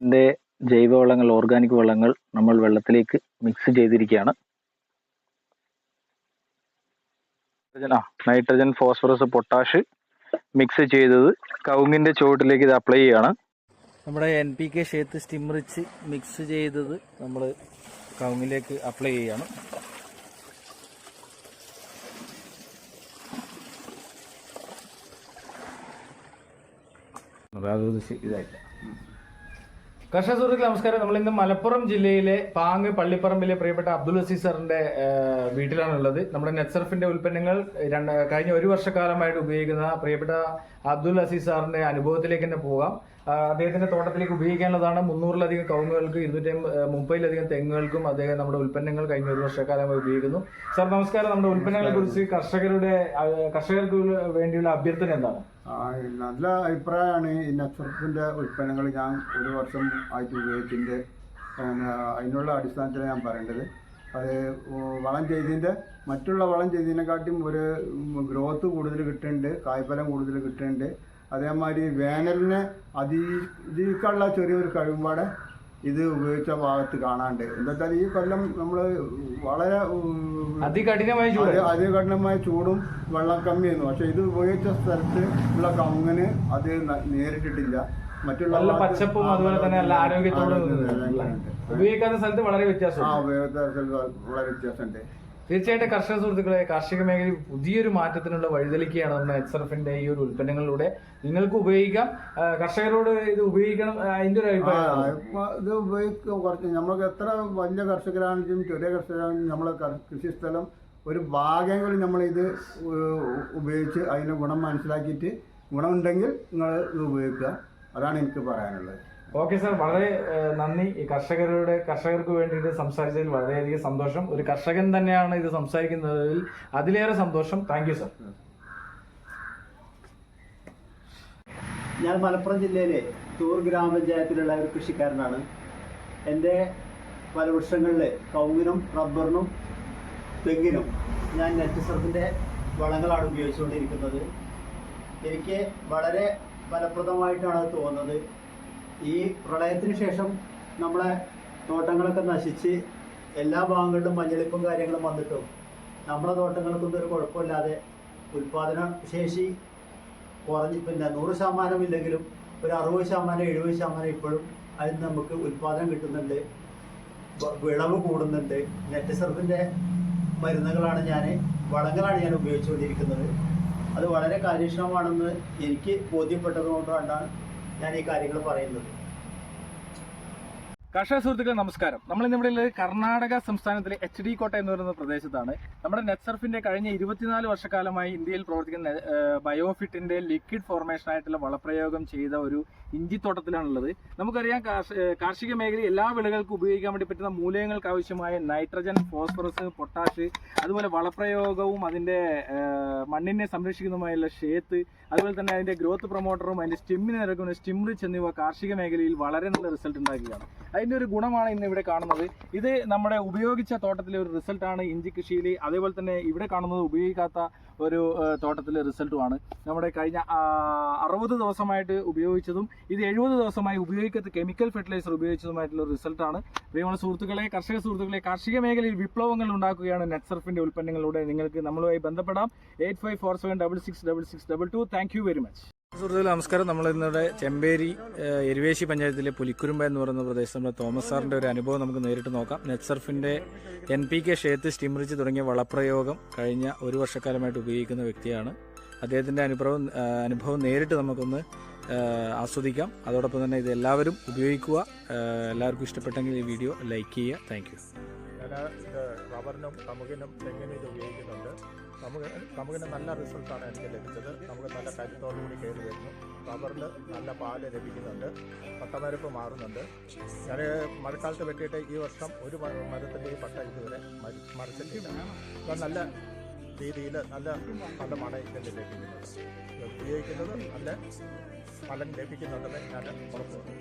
ഇതിന്റെ ജൈവവളങ്ങൾ ഓർഗാനിക് വളങ്ങൾ നമ്മൾ വെള്ളത്തിലേക്ക് മിക്സ് ചെയ്തിരിക്കുകയാണ്. നൈട്രജൻ ആ നൈട്രജൻ ഫോസ്ഫറസ് പൊട്ടാഷ് മിക്സ് ചെയ്തത് കൗങ്ങിന്റെ ചുവട്ടിലേക്ക് ഇത് അപ്ലൈ ചെയ്യാണ് നമ്മുടെ എൻ പി കെ ഷേത്ത് സ്റ്റിമറിച്ച് മിക്സ് ചെയ്തത് നമ്മൾ കൗങ്ങിലേക്ക് അപ്ലൈ ചെയ്യാണ് അതൊരു ഇതായിട്ട് ഇതായില്ല. കർഷക സുഹൃത്തുക്കൾ നമസ്കാരം. നമ്മൾ ഇന്ന് മലപ്പുറം ജില്ലയിലെ പാങ് പള്ളിപ്പറമ്പിലെ പ്രിയപ്പെട്ട അബ്ദുൽ അസീസ് സാറിന്റെ വീട്ടിലാണ് വീട്ടിലാണുള്ളത്. നമ്മുടെ നെറ്റ്സർഫിന്റെ ഉൽപ്പന്നങ്ങൾ കഴിഞ്ഞ ഒരു വർഷക്കാലമായിട്ട് ഉപയോഗിക്കുന്ന പ്രിയപ്പെട്ട അബ്ദുൽ അസീസ് സാറിന്റെ അനുഭവത്തിലേക്ക് തന്നെ പോകാം. അദ്ദേഹത്തിന്റെ തോട്ടത്തിലേക്ക് ഉപയോഗിക്കാനുള്ളതാണ് മുന്നൂറിലധികം കവുങ്ങുകൾക്ക് ഇരുന്നൂറ്റി മുപ്പതിലധികം തെങ്ങുകൾക്കും അദ്ദേഹം നമ്മുടെ ഉൽപ്പന്നങ്ങൾ കഴിഞ്ഞ ഒരു വർഷക്കാലമായി ഉപയോഗിക്കുന്നു. സാർ നമസ്കാരം. നമ്മുടെ ഉൽപ്പന്നങ്ങളെ കുറിച്ച് കർഷകരുടെ കർഷകർക്ക് വേണ്ടിയുള്ള അഭ്യർത്ഥന എന്താണ്? നല്ല അഭിപ്രായമാണ്. ഈ നക്ഷത്രത്തിന്റെ ഉൽപ്പന്നങ്ങൾ ഞാൻ ഒരു വർഷം ആയിട്ട് ഉപയോഗിച്ചിട്ടുണ്ട്. പിന്നെ അതിനുള്ള അടിസ്ഥാനത്തിൽ ഞാൻ പറയേണ്ടത്. അത് വളം ചെയ്തതിന്റെ മറ്റുള്ള വളം ചെയ്തതിനെക്കാട്ടും ഒരു ഗ്രോത്ത് കൂടുതൽ കിട്ടുന്നുണ്ട്. കായ്ഫലം കൂടുതൽ കിട്ടുന്നുണ്ട്. അതേമാതിരി വേനലിനെ അതിജീവിക്കാനുള്ള ചെറിയൊരു കഴിവുപാടെ ഇത് ഉപയോഗിച്ച ഭാഗത്ത് കാണാണ്ട്. എന്താ ഈ കൊല്ലം നമ്മൾ വളരെ അതികഠിനമായ ചൂട് അതികഠിനമായ ചൂടും വെള്ളം കമ്മിയായിരുന്നു. പക്ഷെ ഇത് ഉപയോഗിച്ച സ്ഥലത്ത് ഉള്ള കവുങ്ങിന് അത് നേരിട്ടിട്ടില്ല. മറ്റുള്ള പച്ചപ്പും അതുപോലെ തന്നെ ആരോഗ്യത്തോടെ ഉപയോഗിക്കാത്ത സ്ഥലത്ത് വളരെ ആ ഉപയോഗിക്കാത്ത സ്ഥലത്ത് വളരെ വ്യത്യാസമുണ്ട്. തീർച്ചയായിട്ടും കർഷക സുഹൃത്തുക്കളെ കാർഷിക മേഖലയിൽ പുതിയൊരു മാറ്റത്തിനുള്ള വഴിതെളിക്കുകയാണ് നമ്മുടെ എക്സർഫിന്റെ ഈ ഒരു ഉൽപ്പന്നങ്ങളിലൂടെ. നിങ്ങൾക്ക് ഉപയോഗിക്കാം. കർഷകരോട് ഇത് ഉപയോഗിക്കണം അതിന്റെ ഒരു അഭിപ്രായം ഇത് ഉപയോഗിക്കുക കുറച്ച് നമ്മൾക്ക് എത്ര വലിയ കർഷകരാണെങ്കിലും ചെറിയ കർഷകരാണെങ്കിലും നമ്മളെ കൃഷി കൃഷിസ്ഥലം ഒരു ഭാഗങ്ങളിൽ നമ്മളിത് ഇത് ഉപയോഗിച്ച് അതിന്റെ ഗുണം മനസ്സിലാക്കിയിട്ട് ഗുണമുണ്ടെങ്കിൽ നിങ്ങൾ ഇത് ഉപയോഗിക്കുക. അതാണ് എനിക്ക് പറയാനുള്ളത്. ഓക്കെ സാർ വളരെ നന്ദി. ഈ കർഷകരുടെ കർഷകർക്ക് വേണ്ടിയിട്ട് സംസാരിച്ചതിൽ വളരെയധികം സന്തോഷം. ഒരു കർഷകൻ തന്നെയാണ് ഇത് സംസാരിക്കുന്നതിൽ അതിലേറെ സന്തോഷം. താങ്ക് യു സാർ ഞാൻ മലപ്പുറം ജില്ലയിലെ തൂർ ഗ്രാമപഞ്ചായത്തിലുള്ള ഒരു കൃഷിക്കാരനാണ്. എന്റെ പല ഫലവൃക്ഷങ്ങളിൽ കൗങ്ങിനും റബ്ബറിനും തെങ്ങിനും ഞാൻ നെറ്റ് സർഫിന്റെ വളങ്ങളാണ് ഉപയോഗിച്ചുകൊണ്ടിരിക്കുന്നത്. എനിക്ക് വളരെ ഫലപ്രദമായിട്ടാണ് തോന്നുന്നത്. ഈ പ്രളയത്തിന് ശേഷം നമ്മളെ തോട്ടങ്ങളൊക്കെ നശിച്ച് എല്ലാ ഭാഗങ്ങളിലും മഞ്ഞളിപ്പും കാര്യങ്ങളും വന്നിട്ടും നമ്മളെ തോട്ടങ്ങൾക്കൊന്നും ഒരു കുഴപ്പമില്ലാതെ ഉൽപാദന ശേഷി കുറഞ്ഞ് പിന്നെ നൂറ് ശതമാനം ഇല്ലെങ്കിലും ഒരു അറുപത് ശതമാനം എഴുപത് ശതമാനം ഇപ്പോഴും അതിൽ നമുക്ക് ഉൽപാദനം കിട്ടുന്നുണ്ട്. വിളവ് കൂടുന്നുണ്ട്. നെറ്റ് സർഫിന്റെ മരുന്നുകളാണ് ഞാൻ വളങ്ങളാണ് ഞാൻ ഉപയോഗിച്ചുകൊണ്ടിരിക്കുന്നത്. അത് വളരെ കാര്യക്ഷമമാണെന്ന് എനിക്ക് ബോധ്യപ്പെട്ടത് കൊണ്ടാണ് ഞാൻ ഈ കാര്യങ്ങൾ പറയുന്നത്. കർഷക സുഹൃത്തുക്കളെ നമസ്കാരം. നമ്മൾ ഇന്ന് ഇവിടെ ഉള്ളത് കർണാടക സംസ്ഥാനത്തിലെ എച്ച് ഡി കോട്ട എന്ന് പറയുന്ന പ്രദേശത്താണ്. നമ്മുടെ നെറ്റ്സർഫിന്റെ കഴിഞ്ഞ ഇരുപത്തിനാല് വർഷക്കാലമായി ഇന്ത്യയിൽ പ്രവർത്തിക്കുന്ന ബയോഫിറ്റിന്റെ ലിക്വിഡ് ഫോർമേഷൻ ആയിട്ടുള്ള വളപ്രയോഗം ചെയ്ത ഒരു ഇഞ്ചിത്തോട്ടത്തിലാണുള്ളത് നമുക്കറിയാം കാർഷ- കാർഷിക മേഖലയിൽ എല്ലാ വിളകൾക്കും ഉപയോഗിക്കാൻ വേണ്ടി പറ്റുന്ന മൂലകങ്ങൾക്ക് ആവശ്യമായ നൈട്രജൻ ഫോസ്ഫറസ് പൊട്ടാഷ് അതുപോലെ വളപ്രയോഗവും അതിന്റെ മണ്ണിനെ സംരക്ഷിക്കുന്നതുമായുള്ള ഷേത്ത് അതുപോലെ തന്നെ അതിന്റെ ഗ്രോത്ത് പ്രൊമോട്ടറും അതിന്റെ സ്റ്റിമ്മിന് നിരക്കുന്ന സ്റ്റെം റിച്ച് എന്നിവ കാർഷിക മേഖലയിൽ വളരെ നല്ല റിസൾട്ട് ഉണ്ടാക്കുകയാണ്. അതിന്റെ ഒരു ഗുണമാണ് ഇന്ന് ഇവിടെ കാണുന്നത്. ഇത് നമ്മുടെ ഉപയോഗിച്ച തോട്ടത്തിലെ ഒരു റിസൾട്ടാണ് ഇഞ്ചി കൃഷിയിൽ അതേപോലെ തന്നെ ഇവിടെ കാണുന്നത് ഉപയോഗിക്കാത്ത ഒരു തോട്ടത്തിലെ റിസൾട്ടുമാണ് നമ്മുടെ കഴിഞ്ഞ അറുപത് ദിവസമായിട്ട് ഉപയോഗിച്ചതും ഇത് എഴുപത് ദിവസമായി ഉപയോഗിക്കാത്ത കെമിക്കൽ ഫെർട്ടിലൈസർ ഉപയോഗിച്ചതുമായിട്ടുള്ള റിസൾട്ടാണ് പ്രിയമുള്ള സുഹൃത്തുക്കളെ കർഷക സുഹൃത്തുക്കളെ കാർഷിക മേഖലയിൽ വിപ്ലവങ്ങൾ ഉണ്ടാക്കുകയാണ് നെറ്റ്സർഫിന്റെ ഉൽപ്പന്നങ്ങളിലൂടെ നിങ്ങൾക്ക് നമ്മളുമായി ബന്ധപ്പെടാം. Eight five four seven double six double six double two thank you very much സുഹൃത്തുക്കളെ നമസ്കാരം. നമ്മൾ ഇന്നിവിടെ ചെമ്പേരി എരിവേശി എരുവേശി പഞ്ചായത്തിലെ പുലിക്കുരുമ്പ എന്ന് പറയുന്ന പ്രദേശത്ത് നമ്മുടെ തോമസ് സാറിന്റെ ഒരു അനുഭവം നമുക്ക് നേരിട്ട് നോക്കാം. നെറ്റ്സർഫിന്റെ എൻ പി കെ ഷേത്ത് സ്റ്റിമറിച്ച് തുടങ്ങിയ വളപ്രയോഗം കഴിഞ്ഞ ഒരു വർഷക്കാലമായിട്ട് ഉപയോഗിക്കുന്ന വ്യക്തിയാണ്. അദ്ദേഹത്തിന്റെ അനുഭവം അനുഭവം നേരിട്ട് നമുക്കൊന്ന് ആസ്വദിക്കാം. അതോടൊപ്പം തന്നെ ഇത് എല്ലാവരും ഉപയോഗിക്കുക. എല്ലാവർക്കും ഇഷ്ടപ്പെട്ടെങ്കിൽ ഈ വീഡിയോ ലൈക്ക് ചെയ്യുക. താങ്ക് ഇത് റബ്ബറിനും കമുകിനും തെങ്ങിനും ഇത് ഉപയോഗിക്കുന്നുണ്ട്. കമുക കമുകിന് നല്ല റിസൾട്ടാണ് എനിക്ക് ലഭിച്ചത്. നമുക്ക് നല്ല കരുത്തോടുകൂടി കയറി വരുന്നു. റബ്ബറിൽ നല്ല പാൽ ലഭിക്കുന്നുണ്ട്. പട്ടമരപ്പ് മാറുന്നുണ്ട്. ഞാൻ മഴക്കാലത്ത് വെട്ടിയിട്ട് ഈ വർഷം ഒരു മരത്തിന്റെ ഈ പട്ട ഇതുവരെ മറിച്ചിട്ടില്ല. അപ്പം നല്ല രീതിയിൽ നല്ല ഇതിന്റെ ലഭിക്കുന്നുണ്ട്. ഇത് ഉപയോഗിക്കുന്നത് നല്ല ഫലം ലഭിക്കുന്നുണ്ടെന്ന് ഞാൻ ഉറപ്പുവരുന്നു.